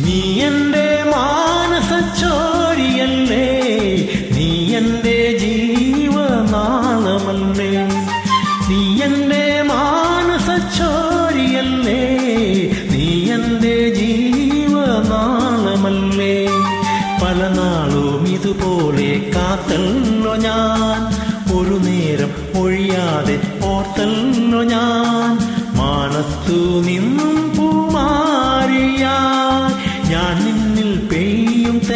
മാനസച്ചോരിയല്ലേ? നീ എന്റെ ജീവനാളമല്ലേ? നീ എന്റെ മാനസച്ചോരിയല്ലേ? നീ എന്റെ ജീവനാളമല്ലേ? പല നാളും ഇതുപോലെ കാത്തല്ലോ ഞാൻ. ഒരു നേരം ഒഴിയാതെ ഓർത്തല്ലോ ഞാൻ. മാനത്തു നിന്നും i'm feeling